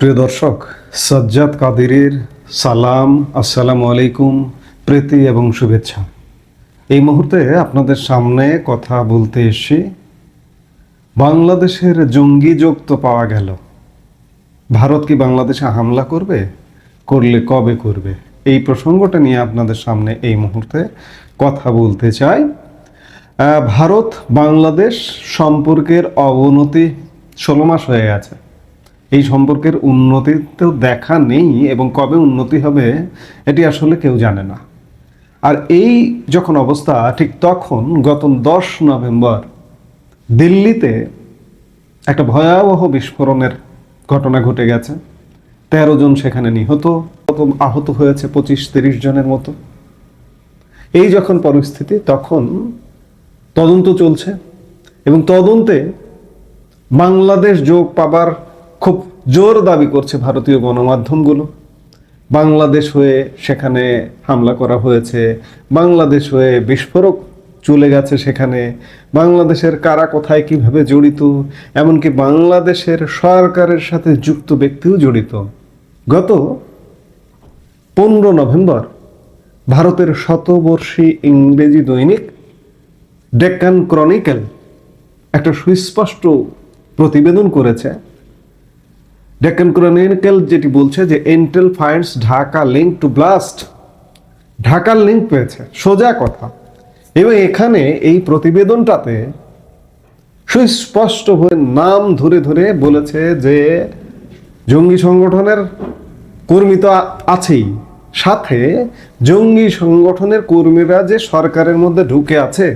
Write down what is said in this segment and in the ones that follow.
প্রিয় দর্শক, সজ্জাদ কাদিরের সালাম, আসসালামু আলাইকুম, প্রীতি এবং শুভেচ্ছা। এই মুহূর্তে আপনাদের সামনে কথা বলতে এসে বাংলাদেশের জঙ্গি যোগ তো পাওয়া গেল। ভারত কি বাংলাদেশে হামলা করবে, করলে কবে করবে? এই প্রসঙ্গটা নিয়ে আপনাদের সামনে এই মুহূর্তে কথা বলতে চাই। ভারত বাংলাদেশ সম্পর্কের অবনতি ষোলো মাস হয়ে গেছে। এই সম্পর্কের উন্নতি তো দেখা নেই এবং কবে উন্নতি হবে এটি আসলে কেউ জানে না। আর এই যখন অবস্থা, ঠিক তখন গত দশ নভেম্বর দিল্লিতে একটা ভয়াবহ বিস্ফোরণের ঘটনা ঘটে গেছে। তেরো জন সেখানে নিহত আহত হয়েছে পঁচিশ তিরিশ জনের মতো। এই যখন পরিস্থিতি, তখন তদন্ত চলছে এবং তদন্তে বাংলাদেশ যোগ পাবার খুব জোর দাবি করছে ভারতীয় গণমাধ্যমগুলো। বাংলাদেশ হয়ে সেখানে হামলা করা হয়েছে, বাংলাদেশ হয়ে বিস্ফোরক চলে গেছে সেখানে, বাংলাদেশের কারা কোথায় কীভাবে জড়িত, এমনকি বাংলাদেশের সরকারের সাথে যুক্ত ব্যক্তিও জড়িত। গত পনেরো নভেম্বর ভারতের শতবর্ষী ইংরেজি দৈনিক ডেক্কান ক্রনিকেল একটা সুস্পষ্ট প্রতিবেদন করেছে। ডেক্কান ক্রনিকেল যেটি বলছে যে intel finds Dhaka link to blast ঢাকার লিঙ্ক পেয়েছে। সোজা কথা। এবং এখানে এই প্রতিবেদনটাতে সুস্পষ্টভাবে নাম ধরে ধরে বলেছে যে জঙ্গি সংগঠনের কর্মী তো আছেই। সাথে জঙ্গি সংগঠনের কর্মীরা যে সরকারের মধ্যে ঢুকে আছে,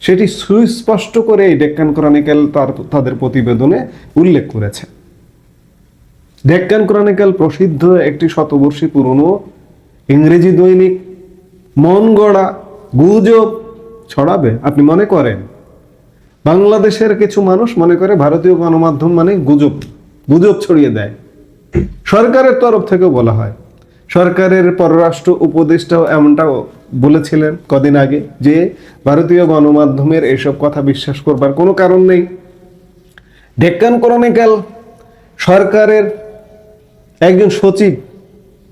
সেটি সুস্পষ্ট করে এই ডেক্কান ক্রনিকেল তার, তাদের প্রতিবেদনে উল্লেখ করেছে। ডেক্কান ক্রনিকেল প্রসিদ্ধ একটি শতবর্ষী পুরনো ইংরেজি দৈনিক মন গড়া গুজব ছড়াবে, আপনি মনে করেন? বাংলাদেশের কিছু মানুষ মনে করে ভারতীয় গণমাধ্যম মানে গুজব গুজব ছড়িয়ে দেয়। সরকারের তরফ থেকেও বলা হয়। সরকারের পররাষ্ট্র উপদেষ্টাও এমনটাও বলেছিলেন কদিন আগে যে ভারতীয় গণমাধ্যমের এসব কথা বিশ্বাস করবার কোনো কারণ নেই। ডেক্কান ক্রনিক্যাল সরকারের একজন সচিব,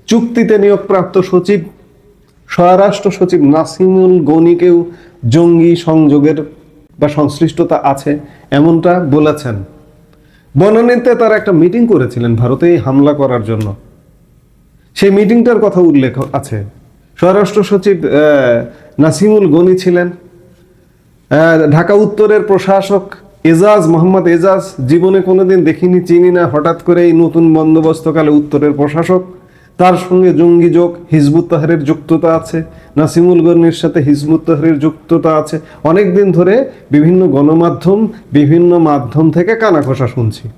চুক্তিতে নিয়োগপ্রাপ্ত সচিব, স্বরাষ্ট্র সচিব নাসিমুল গনিকেও জঙ্গি সংযোগের বা সংশ্লিষ্টতা আছে এমনটা বলেছেন। বনানীতে তারা একটা মিটিং করেছিলেন ভারতে হামলা করার জন্য। সেই মিটিংটার কথা উল্লেখ আছে। স্বরাষ্ট্র সচিব নাসিমুল গনি ছিলেন। ঢাকা উত্তরের প্রশাসক এজাজ, মোহাম্মদ এজাজ জীবনে কোনোদিন দেখিনি, চিনি না। হঠাৎ করে এই নতুন বন্দোবস্তকালে উত্তরের প্রশাসক। তার সঙ্গে জঙ্গি যোগ, হিজবুত তাহারের যুক্ততা আছে। নাসিমুল গনির সাথে হিজবুত তাহারের যুক্ততা আছে। অনেক দিন ধরে বিভিন্ন গণমাধ্যম, বিভিন্ন মাধ্যম থেকে কানাঘষা শুনছি।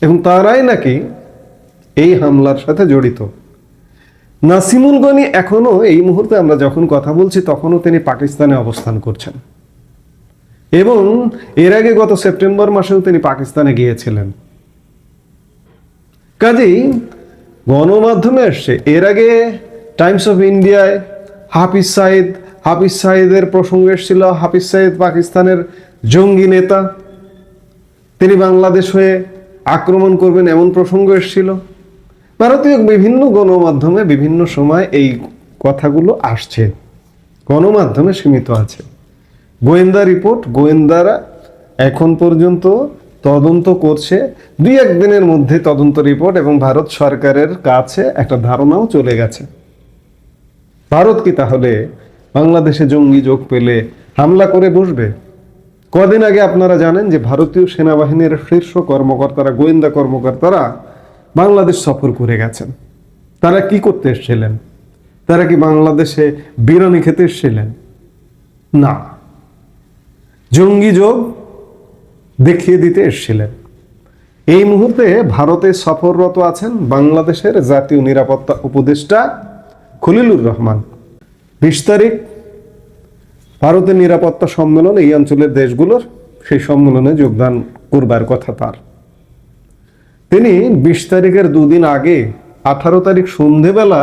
এবং তারাই নাকি এই হামলার সাথে জড়িত। নাসিমুল গনি এখনও এই মুহূর্তে আমরা যখন কথা বলছি, তখনও তিনি পাকিস্তানে অবস্থান করছেন। এবং এর আগে গত সেপ্টেম্বর মাসেও তিনি পাকিস্তানে গিয়েছিলেন। কাজেই গণমাধ্যমে আসছে, এর আগে টাইমস অফ ইন্ডিয়ায় হাফিজ সাইদ হাফিজ সাইদের প্রসঙ্গ এসেছিল হাফিজ সাইদ পাকিস্তানের জঙ্গি নেতা। তিনি বাংলাদেশ হয়ে আক্রমণ করবেন এমন প্রসঙ্গ এসেছিল। ভারতীয় বিভিন্ন গণমাধ্যমে বিভিন্ন সময় এই কথাগুলো আসছে। গণমাধ্যমে সীমিত আছে। গোয়েন্দা রিপোর্ট, গোয়েন্দারা এখন পর্যন্ত তদন্ত করছে। দুই একদিনের মধ্যে তদন্ত রিপোর্ট এবং ভারত সরকারের কাছে একটা ধারণাও চলে গেছে। ভারত কি তাহলে বাংলাদেশে জঙ্গি যোগ পেলে হামলা করে বসবে? কদিন আগে আপনারা জানেন যে ভারতীয় সেনাবাহিনীর শীর্ষ কর্মকর্তারা, গোয়েন্দা কর্মকর্তারা বাংলাদেশ সফর করে গেছেন। তারা কি করতে এসেছিলেন? তারা কি বাংলাদেশে বিরিয়ানি খেতে এসেছিলেন? না। জঙ্গি যোগ দেখিয়ে দিতে এসেছিলেন। এই মুহূর্তে ভারতে সফররত আছেন বাংলাদেশের জাতীয় নিরাপত্তা উপদেষ্টা খলিলুর রহমান। বিশ তারিখ ভারতের নিরাপত্তা সম্মেলন এই অঞ্চলের দেশগুলোর, সেই সম্মেলনে যোগদান করবার কথা তার। তিনি বিশ তারিখের দুদিন আগে আঠারো তারিখ সন্ধেবেলা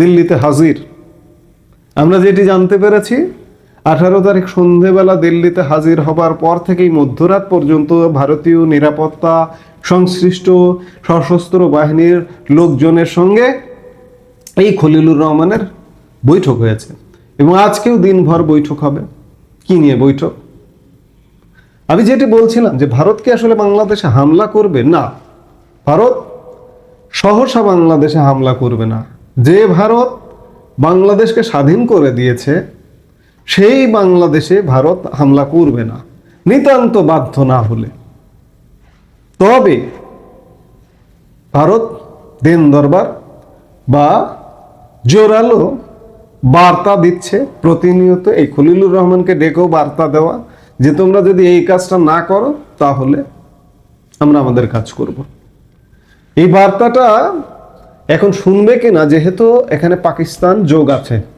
দিল্লিতে হাজির। আমরা যেটি জানতে পেরেছি আঠারো তারিখ সন্ধেবেলা দিল্লিতে হাজির হবার পর থেকেই মধ্যরাত পর্যন্ত ভারতীয় নিরাপত্তা সংশ্লিষ্ট সশস্ত্র বাহিনীর লোকজনের সঙ্গে এই খলিলুর রহমানের বৈঠক হয়েছে। এবং আজকেও দিনভর বৈঠক হবে। কি নিয়ে বৈঠক? আমি যেটি বলছিলাম যে, ভারত কি আসলে বাংলাদেশে হামলা করবে? না। ভারত সহসা বাংলাদেশে হামলা করবে না। যে ভারত বাংলাদেশকে স্বাধীন করে দিয়েছে সেই বাংলাদেশে ভারত হামলা করবে না। নিতান্ত বাধ্য না হলে। তবে ভারত দেন দরবার বা জোরালো বার্তা দিচ্ছে প্রতিনিয়ত। এই খলিলুর রহমানকে ডেকেও বার্তা দেওয়া যে, তোমরা যদি এই কাজটা না করো, তাহলে আমরা আমাদের কাজ করব। এই বার্তাটা এখন শুনবে কিনা, যেহেতু এখানে পাকিস্তান যোগ আছে।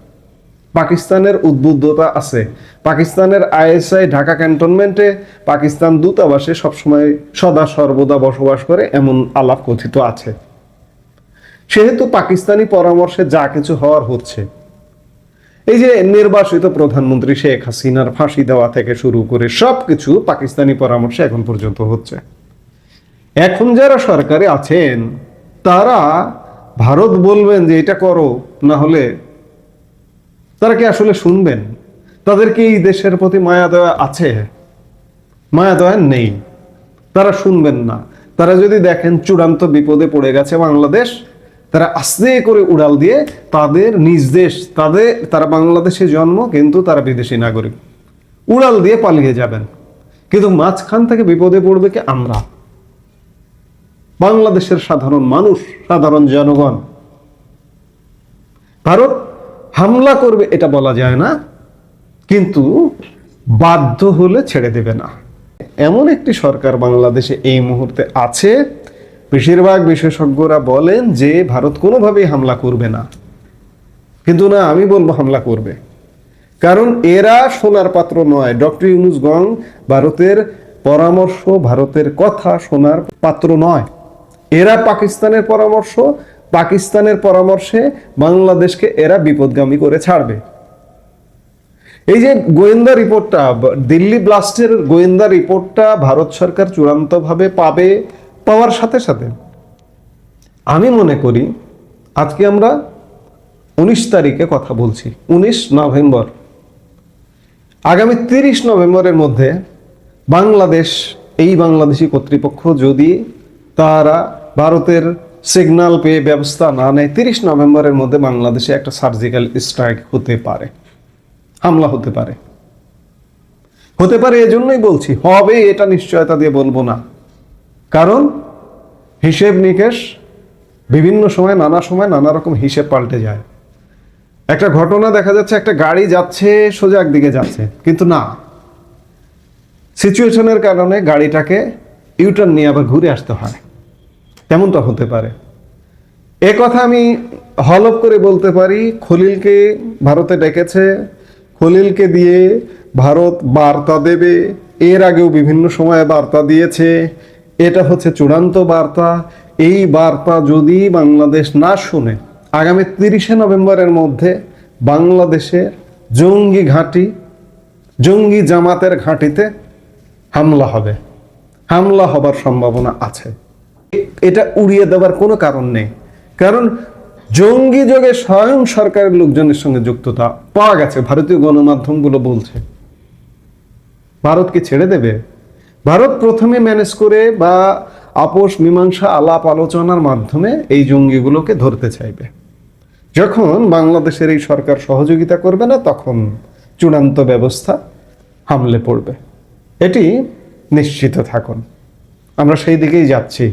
পাকিস্তানের উদ্বুদ্ধতা আছে। পাকিস্তানের আইএসআই ঢাকা ক্যান্টনমেন্টে পাকিস্তান দূতাবাসে সবসময় সদা সর্বদা বসবাস করে এমন আলাপ কথিত আছে। সেহেতু পাকিস্তানি পরামর্শে যা কিছু হওয়ার হচ্ছে। এই যে নির্বাসিত প্রধানমন্ত্রী শেখ হাসিনার ফাঁসি দেওয়া থেকে শুরু করে সবকিছু পাকিস্তানি পরামর্শে এখন পর্যন্ত হচ্ছে। এখন যারা সরকারে আছেন, তারা ভারত বলবেন যে এটা করো, না হলে তারা কি আসলে শুনবেন? তাদের কি এই দেশের প্রতি মায়া দয়া আছে? মায়া দয়া নেই। তারা শুনবেন না। তারা যদি দেখেন চূড়ান্ত বিপদে পড়ে গেছে বাংলাদেশ, তারা আস্তে করে উড়াল দিয়ে তাদের নিজ দেশ, তাদের, তারা বাংলাদেশে জন্ম, কিন্তু তারা বিদেশি নাগরিক। উড়াল দিয়ে পালিয়ে যাবেন। কিন্তু মাঝখান থেকে বিপদে পড়বে কি আমরা? বাংলাদেশের সাধারণ মানুষ, সাধারণ জনগণ। ভারত হামলা করবে, এটা বলা যায় না, কিন্তু বাধ্য হলে ছেড়ে দেবে না। এমন একটি সরকার বাংলাদেশে এই মুহূর্তে আছে। বেশিরভাগ বিশেষজ্ঞরা বলেন যে ভারত কোনোভাবেই হামলা করবে না। কিন্তু না, আমি বলব হামলা করবে। কারণ এরা সোনার পাত্র নয়। ডক্টর ইউনুস গং ভারতের পরামর্শ, ভারতের কথা শোনার পাত্র নয়। এরা পাকিস্তানের পরামর্শ পাকিস্তানের পরামর্শে বাংলাদেশকে এরা বিপদগামী করে ছাড়বে। এই যে গোয়েন্দা রিপোর্টটা, দিল্লি ব্লাস্টের গোয়েন্দা রিপোর্টটা ভারত সরকার চূড়ান্তভাবে পাবে, পাওয়ার সাথে সাথে। আমি মনে করি, আজকে আমরা উনিশ তারিখে কথা বলছি, উনিশ নভেম্বর। আগামী তিরিশ নভেম্বরের মধ্যে বাংলাদেশ, এই বাংলাদেশি কর্তৃপক্ষ যদি তারা ভারতের সিগন্যাল পেয়ে ব্যবস্থা না নেয়, তিরিশ নভেম্বরের মধ্যে বাংলাদেশে একটা সার্জিক্যাল স্ট্রাইক হতে পারে। হামলা হতে পারে। হতে পারে এজন্যই বলছি, হবে এটা নিশ্চয়তা দিয়ে বলব না। কারণ হিসেব নিকেশ বিভিন্ন সময়, নানা সময় নানা রকম হিসেব পাল্টে যায়। একটা ঘটনা দেখা যাচ্ছে, একটা গাড়ি যাচ্ছে, সোজা একদিকে যাচ্ছে, কিন্তু না। সিচুয়েশনের কারণে গাড়িটাকে ইউটার্ন নিয়ে আবার ঘুরে আসতে হয়। তেমনটা হতে পারে। এ কথা আমি হলপ করে বলতে পারি, খলিলকে ভারতে ডেকেছে। খলিলকে দিয়ে ভারত বার্তা দেবে। এর আগেও বিভিন্ন সময়ে বার্তা দিয়েছে। এটা হচ্ছে চূড়ান্ত বার্তা। এই বার্তা যদি বাংলাদেশ না শুনে, আগামী তিরিশে নভেম্বরের মধ্যে বাংলাদেশে জঙ্গি ঘাঁটি, জঙ্গি জামাতের ঘাঁটিতে হামলা হবে। হামলা হবার সম্ভাবনা আছে। এটা উড়িয়ে দেওয়ার কোনো কারণ নেই। কারণ জঙ্গি যোগে স্বয়ং সরকারের লোকজনের সঙ্গে যুক্ততা পাওয়া গেছে। ভারতীয় গণমাধ্যমগুলো বলছে। ভারতকে ছেড়ে দেবে? ভারত প্রথমে ম্যানেজ করে বা আপোষ মীমাংসা আলাপ আলোচনার মাধ্যমে এই জঙ্গিগুলোকে ধরতে চাইবে। যখন বাংলাদেশের এই সরকার সহযোগিতা করবে না, তখন চূড়ান্ত ব্যবস্থা হামলে পড়বে। এটি নিশ্চিত থাকুন। আমরা সেই দিকেই যাচ্ছি।